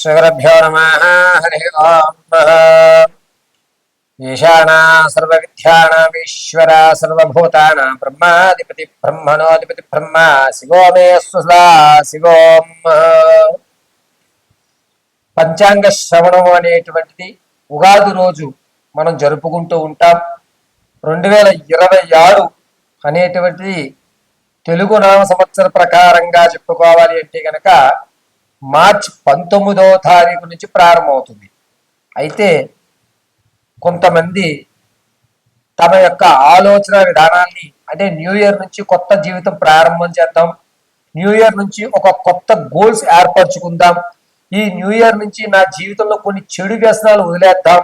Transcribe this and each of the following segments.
శ్రీగురుభ్యో నమ హరి ఓం ఈశానా సర్వవిద్యానామీశ్వర సర్వభూతానా బ్రహ్మాధిపతి బ్రహ్మణోధిపతి బ్రహ్మ శివో మే స్వసదా శివోం పంచాంగ శ్రవణం అనేటువంటిది ఉగాది రోజు మనం జరుపుకుంటూ ఉంటాం. రెండు వేల ఇరవై ఆరు అనేటువంటిది తెలుగు నామ సంవత్సర ప్రకారంగా చెప్పుకోవాలి అంటే గనక మార్చ్ పంతొమ్మిదవ తారీఖు నుంచి ప్రారంభమవుతుంది. అయితే కొంతమంది తమ యొక్క ఆలోచన విధానాన్ని అంటే న్యూ ఇయర్ నుంచి కొత్త జీవితం ప్రారంభం చేద్దాం న్యూ ఇయర్ నుంచి ఒక కొత్త గోల్స్ ఏర్పరచుకుందాం ఈ న్యూ ఇయర్ నుంచి నా జీవితంలో కొన్ని చెడు వ్యసనాలు వదిలేద్దాం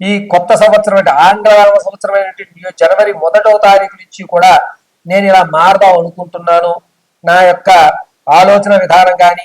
ఈ కొత్త సంవత్సరం అంటే ఆంగ్ల సంవత్సరమైనటువంటి జనవరి మొదటవ తారీఖు నుంచి కూడా నేను ఇలా మారదాం అనుకుంటున్నాను. నా యొక్క ఆలోచన విధానం కానీ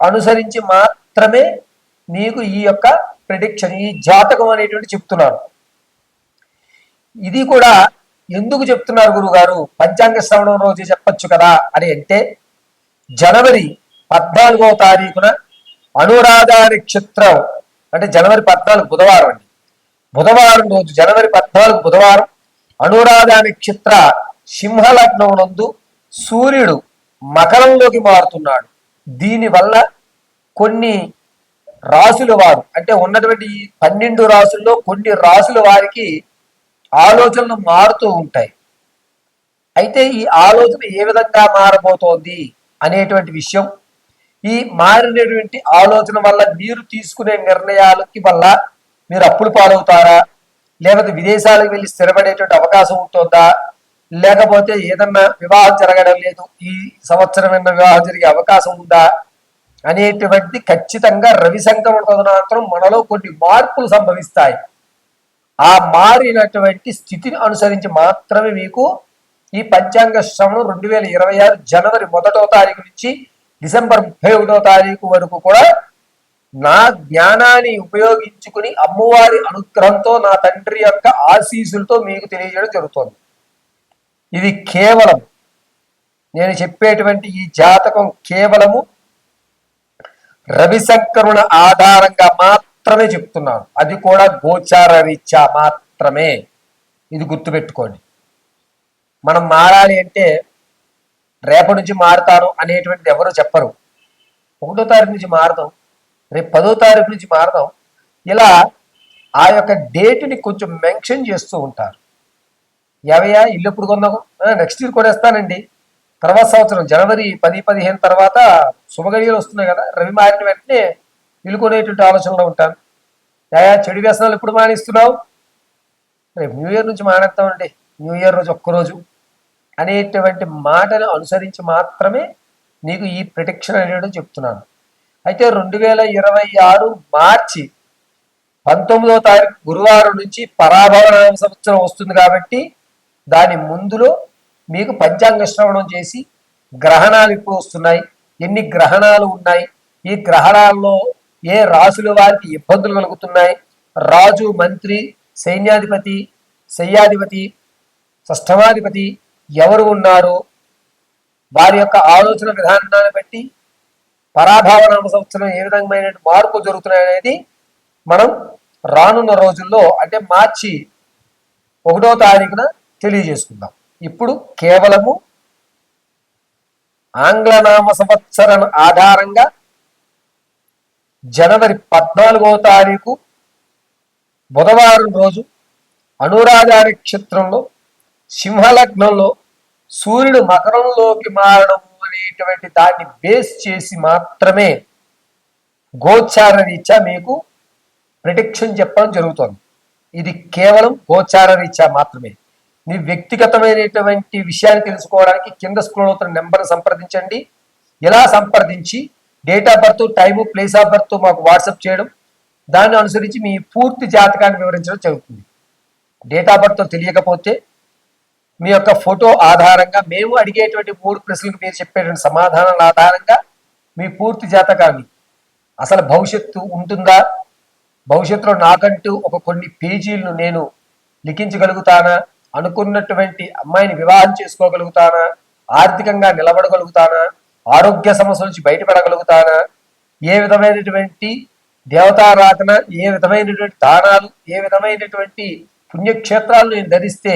అనుసరించి మాత్రమే నీకు ఈ యొక్క ప్రిడిక్షన్ ఈ జాతకం అనేటువంటి చెప్తున్నారు ఇది కూడా ఎందుకు చెప్తున్నారు గురుగారు? పంచాంగ శ్రవణం రోజు చెప్పొచ్చు కదా అని అంటే జనవరి పద్నాలుగో తారీఖున అనురాధ నక్షత్రం అంటే జనవరి పద్నాలుగు బుధవారం అండి. బుధవారం రోజు జనవరి పద్నాలుగు బుధవారం అనురాధ నక్షత్ర సింహలగ్నం నందు సూర్యుడు మకరంలోకి మారుతున్నాడు. దీనివల్ల కొన్ని రాసుల వారు అంటే ఉన్నటువంటి పన్నెండు రాసుల్లో కొన్ని రాసుల వారికి ఆలోచనలు మారుతూ ఉంటాయి. అయితే ఈ ఆలోచన ఏ విధంగా మారబోతోంది అనేటువంటి విషయం ఈ మారినటువంటి ఆలోచన వల్ల మీరు తీసుకునే నిర్ణయాలకి వల్ల మీరు అప్పులు పాలవుతారా? లేకపోతే విదేశాలకు వెళ్ళి స్థిరపడేటువంటి అవకాశం ఉంటుందా? లేకపోతే ఏదన్నా వివాహం జరగడం లేదు. ఈ సంవత్సరం వివాహం జరిగే అవకాశం ఉందా? అనేటువంటి ఖచ్చితంగా రవి సంక్రమణ తదనంతరం మనలో కొన్ని మార్పులు సంభవిస్తాయి. ఆ మారినటువంటి స్థితిని అనుసరించి మాత్రమే మీకు ఈ పంచాంగ శ్రవణం రెండు వేల ఇరవై ఆరు జనవరి మొదటో తారీఖు నుంచి డిసెంబర్ ముప్పై ఒకటో తారీఖు వరకు కూడా నా జ్ఞానాన్ని ఉపయోగించుకుని అమ్మవారి అనుగ్రహంతో నా తండ్రి యొక్క ఆశీసులతో మీకు తెలియజేయడం జరుగుతుంది. ఇది కేవలం నేను చెప్పేటువంటి ఈ జాతకం కేవలము రవి ఆధారంగా మాత్రమే చెప్తున్నాను. అది కూడా గోచార రీత్యా మాత్రమే. ఇది గుర్తుపెట్టుకోండి. మనం మారాలి అంటే రేపటి నుంచి మారుతాను అనేటువంటిది ఎవరు చెప్పరు. ఒకటో తారీఖు నుంచి మారదాం రేపు పదో తారీఖు నుంచి మారదాం. ఇలా ఆ యొక్క డేట్ని కొంచెం మెన్షన్ చేస్తూ ఉంటారు. యావయ్యా ఇల్లు ఎప్పుడు కొన్నావు? నెక్స్ట్ ఇయర్ కొనేస్తానండి. తర్వాత సంవత్సరం జనవరి పది పదిహేను తర్వాత శుభగడియలు వస్తున్నాయి కదా రవి మారిన వెంటనే ఇల్లు కొనేటువంటి ఆలోచనలో ఉంటాను. యాయా చెడు వ్యసనాలు ఎప్పుడు మానేస్తున్నావు? రేపు న్యూ ఇయర్ నుంచి మానేస్తామండి న్యూ ఇయర్ రోజు ఒక్కరోజు. అనేటువంటి మాటను అనుసరించి మాత్రమే నీకు ఈ ప్రిడిక్షన్ అనేది చెప్తున్నాను. అయితే రెండు వేల ఇరవై ఆరు మార్చి పంతొమ్మిదవ తారీఖు గురువారం నుంచి పరాభవన సంవత్సరం వస్తుంది కాబట్టి దాని ముందులో మీకు పంచాంగ శ్రవణం చేసి గ్రహణాలు ఇప్పుడు వస్తున్నాయి. ఎన్ని గ్రహణాలు ఉన్నాయి? ఈ గ్రహణాల్లో ఏ రాసుల వారికి ఇబ్బందులు కలుగుతున్నాయి? రాజు మంత్రి సైన్యాధిపతి శయ్యాధిపతి షష్టమాధిపతి ఎవరు ఉన్నారు? వారి యొక్క ఆలోచన విధానాన్ని బట్టి పరాభావనామ సంవత్సరం ఏ విధమైన మార్పు జరుగుతున్నాయి అనేది మనం రానున్న రోజుల్లో అంటే మార్చి ఒకటో తారీఖున తెలియజేసుకుందాం. ఇప్పుడు కేవలము ఆంగ్లనామ సంవత్సరం ఆధారంగా జనవరి పద్నాలుగవ తారీఖు బుధవారం రోజు అనురాధ నక్షత్రంలో సింహలగ్నంలో సూర్యుడు మకరంలోకి మారడం అనేటువంటి దాన్ని బేస్ చేసి మాత్రమే గోచార రీత్యా మీకు ప్రిడిక్షన్ చెప్పడం జరుగుతుంది. ఇది కేవలం గోచార రీత్యా మాత్రమే. మీ వ్యక్తిగతమైనటువంటి విషయాన్ని తెలుసుకోవడానికి కింద స్క్రోల్ అవుతున్న నెంబర్ సంప్రదించండి. ఇలా సంప్రదించి? Date of birth time place of birth మాకు వాట్సాప్ చేయడం. దాన్ని అనుసరించి మీ పూర్తి జాతకాన్ని వివరించడం జరుగుతుంది. డేట్ ఆఫ్ బర్త్ తెలియకపోతే మీ యొక్క ఫోటో ఆధారంగా మేము అడిగేటువంటి మూడు ప్రశ్నలకు మీరు చెప్పేటువంటి సమాధానాల ఆధారంగా మీ పూర్తి జాతకాన్ని అసలు భవిష్యత్తు ఉంటుందా? భవిష్యత్తులో నాకంటూ ఒక కొన్ని పేజీలను నేను లిఖించగలుగుతానా? అనుకున్నటువంటి అమ్మాయిని వివాహం చేసుకోగలుగుతానా? ఆర్థికంగా నిలబడగలుగుతానా? ఆరోగ్య సమస్య నుంచి బయటపడగలుగుతానా? ఏ విధమైనటువంటి దేవతారాధన ఏ విధమైనటువంటి దానాలు ఏ విధమైనటువంటి పుణ్యక్షేత్రాలు నేను ధరిస్తే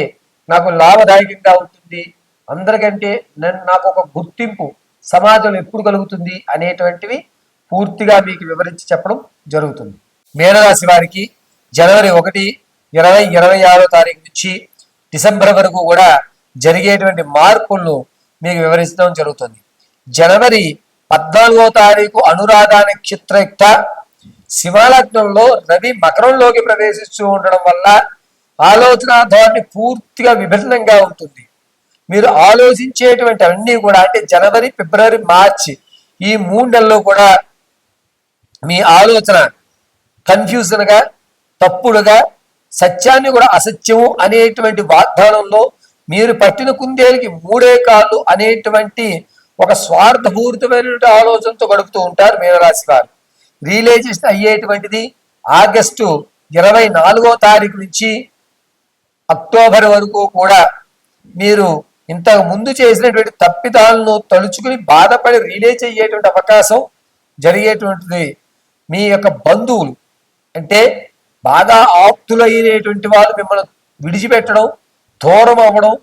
నాకు లాభదాయకంగా ఉంటుంది? అందరికంటే నన్ను నాకు ఒక గుర్తింపు సమాజం ఎప్పుడు కలుగుతుంది అనేటువంటివి పూర్తిగా మీకు వివరించి చెప్పడం జరుగుతుంది. మేనరాశి వారికి జనవరి ఒకటి ఇరవై ఇరవై ఆరో తారీఖు నుంచి డిసెంబర్ వరకు కూడా జరిగేటువంటి మార్పులను మీకు వివరించడం జరుగుతుంది. జనవరి పద్నాలుగో తారీఖు అనురాధ నక్షత్రయుక్త శివలగ్నంలో రవి మకరంలోకి ప్రవేశిస్తూ ఉండడం వల్ల ఆలోచన ధోరణి పూర్తిగా విభిన్నంగా ఉంటుంది. మీరు ఆలోచించేటువంటి అన్నీ కూడా అంటే జనవరి ఫిబ్రవరి మార్చి ఈ మూడు నెలల్లో కూడా మీ ఆలోచన కన్ఫ్యూజన్గా తప్పుడుగా సత్యాన్ని కూడా అసత్యము అనేటువంటి వాగ్దానంలో మీరు పట్టిన కుందేలకి మూడే కాళ్ళు అనేటువంటి ఒక స్వార్థపూరితమైనటువంటి ఆలోచనతో గడుపుతూ ఉంటారు మీనరాశి వారు. రియలైజేషన్ అయ్యేటువంటిది ఆగస్టు ఇరవై నాలుగో తారీఖు నుంచి అక్టోబర్ వరకు కూడా మీరు ఇంతకు ముందు చేసినటువంటి తప్పిదాలను తలుచుకుని బాధపడి రిలీజ్ అయ్యేటువంటి అవకాశం జరిగేటువంటిది మీ యొక్క బంధువులు. అంటే బాగా ఆప్తులైనటువంటి వాళ్ళు మిమ్మల్ని విడిచిపెట్టడం దూరం అవ్వడం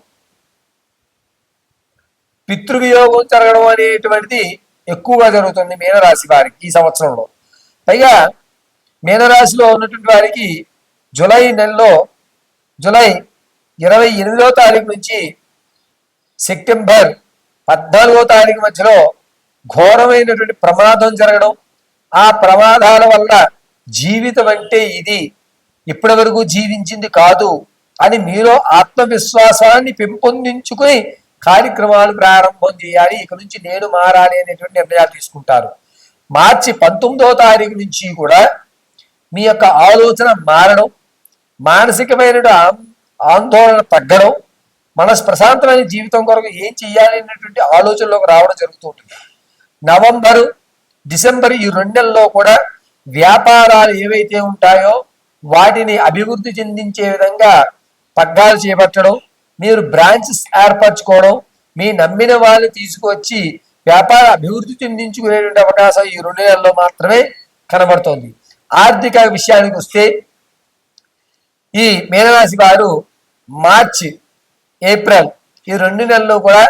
పితృవియోగం జరగడం అనేటువంటిది ఎక్కువగా జరుగుతుంది మీనరాశి వారికి ఈ సంవత్సరంలో. పైగా మీనరాశిలో ఉన్నటువంటి వారికి జూలై నెలలో జులై ఇరవై ఎనిమిదో తారీఖు నుంచి సెప్టెంబర్ పద్నాలుగో తారీఖు మధ్యలో ఘోరమైనటువంటి ప్రమాదం జరగడం ఆ ప్రమాదాల వల్ల జీవితం అంటే ఇది. ఇప్పటి వరకు జీవించింది కాదు అని మీలో ఆత్మవిశ్వాసాన్ని పెంపొందించుకుని కార్యక్రమాలు ప్రారంభం చేయాలి. ఇక నుంచి నేను మారాలి అనేటువంటి నిర్ణయాలు తీసుకుంటారు. మార్చి పంతొమ్మిదో తారీఖు నుంచి కూడా మీ యొక్క ఆలోచన మారడం మానసికమైన ఆందోళన తగ్గడం మనసు ప్రశాంతమైన జీవితం కొరకు ఏం చేయాలి అనేటువంటి ఆలోచనలోకి రావడం జరుగుతూ ఉంటుంది. నవంబరు డిసెంబర్ ఈ రెండు నెలల్లో కూడా వ్యాపారాలు ఏవైతే ఉంటాయో వాటిని అభివృద్ధి చెందించే విధంగా పగ్గాలు చేపట్టడం మీరు బ్రాంచెస్ ఏర్పరచుకోవడం మీ నమ్మిన వాళ్ళు తీసుకువచ్చి వ్యాపార అభివృద్ధి చెందించుకునేటువంటి అవకాశం ఈ రెండు నెలల్లో మాత్రమే కనబడుతోంది. ఆర్థిక విషయానికి వస్తే ఈ మీనరాశి వారు మార్చి ఏప్రిల్ ఈ రెండు నెలల్లో కూడా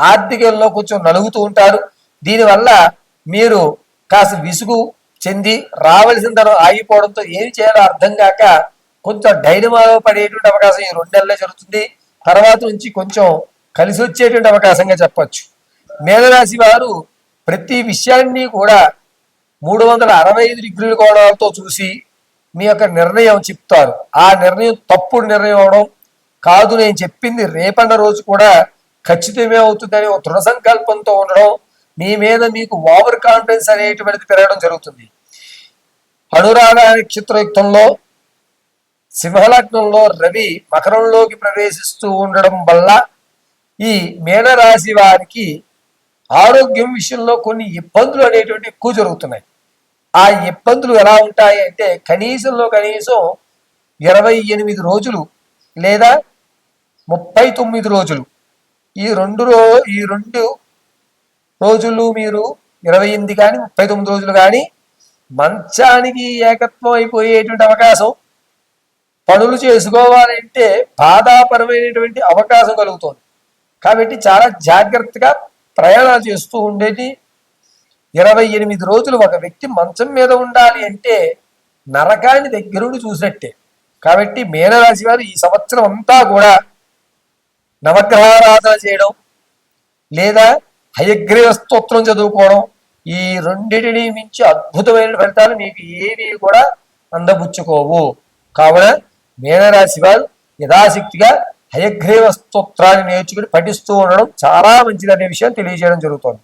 ఆర్థికంలో కొంచెం నలుగుతూ ఉంటారు. దీనివల్ల మీరు కాస్త విసుగు చెంది రావలసిన తర్వాత ఆగిపోవడంతో ఏం చేయాలో అర్థం కాక కొంచెం డైనమాలో పడేటువంటి అవకాశం ఈ రెండు నెలల్లో జరుగుతుంది. తర్వాత నుంచి కొంచెం కలిసి వచ్చేటువంటి అవకాశంగా చెప్పచ్చు. మేధరాశి వారు ప్రతి విషయాన్ని కూడా మూడు వందల అరవై ఐదు డిగ్రీల కోణాలతో చూసి మీ యొక్క నిర్ణయం చెప్తారు. ఆ నిర్ణయం తప్పుడు నిర్ణయం అవడం కాదు. నేను చెప్పింది రేపన్న రోజు కూడా ఖచ్చితమే అవుతుందని ఒక దృఢ సంకల్పంతో ఉండడం మీ మీద మీకు ఓవర్ కాన్ఫిడెన్స్ అనేటువంటిది పెరగడం జరుగుతుంది. అనురాగ నక్షత్రయుక్తంలో సింహలగ్నంలో రవి మకరంలోకి ప్రవేశిస్తూ ఉండడం వల్ల ఈ మీనరాశి వారికి ఆరోగ్యం విషయంలో కొన్ని ఇబ్బందులు అనేటువంటి ఎక్కువ జరుగుతున్నాయి. ఆ ఇబ్బందులు ఎలా ఉంటాయి అంటే కనీసంలో కనీసం ఇరవై ఎనిమిది రోజులు లేదా ముప్పై తొమ్మిది రోజులు. ఈ రెండు రో ఈ రెండు రోజులు మీరు ఇరవై ఎనిమిది కానీ ముప్పై తొమ్మిది రోజులు కానీ మంచానికి ఏకత్వం అయిపోయేటువంటి అవకాశం పనులు చేసుకోవాలంటే బాధాపరమైనటువంటి అవకాశం కలుగుతుంది. కాబట్టి చాలా జాగ్రత్తగా ప్రయాణాలు చేస్తూ ఉండేది ఇరవై ఎనిమిది రోజులు ఒక వ్యక్తి మంచం మీద ఉండాలి అంటే నరకాన్ని దగ్గరుండి చూసినట్టే. కాబట్టి మీనరాశి వారు ఈ సంవత్సరం అంతా కూడా నవగ్రహారాధన చేయడం లేదా హయగ్రీవ స్తోత్రం చదువుకోవడం ఈ రెండింటిని మించి అద్భుతమైన ఫలితాలు మీకు ఏవి కూడా అందబుచ్చుకోవు. కావున మీనరాశి వారు యథాశక్తిగా హయగ్రీవ స్తోత్రాన్ని నేర్చుకుని పఠిస్తూ ఉండడం చాలా మంచిదనే విషయం తెలియజేయడం జరుగుతోంది.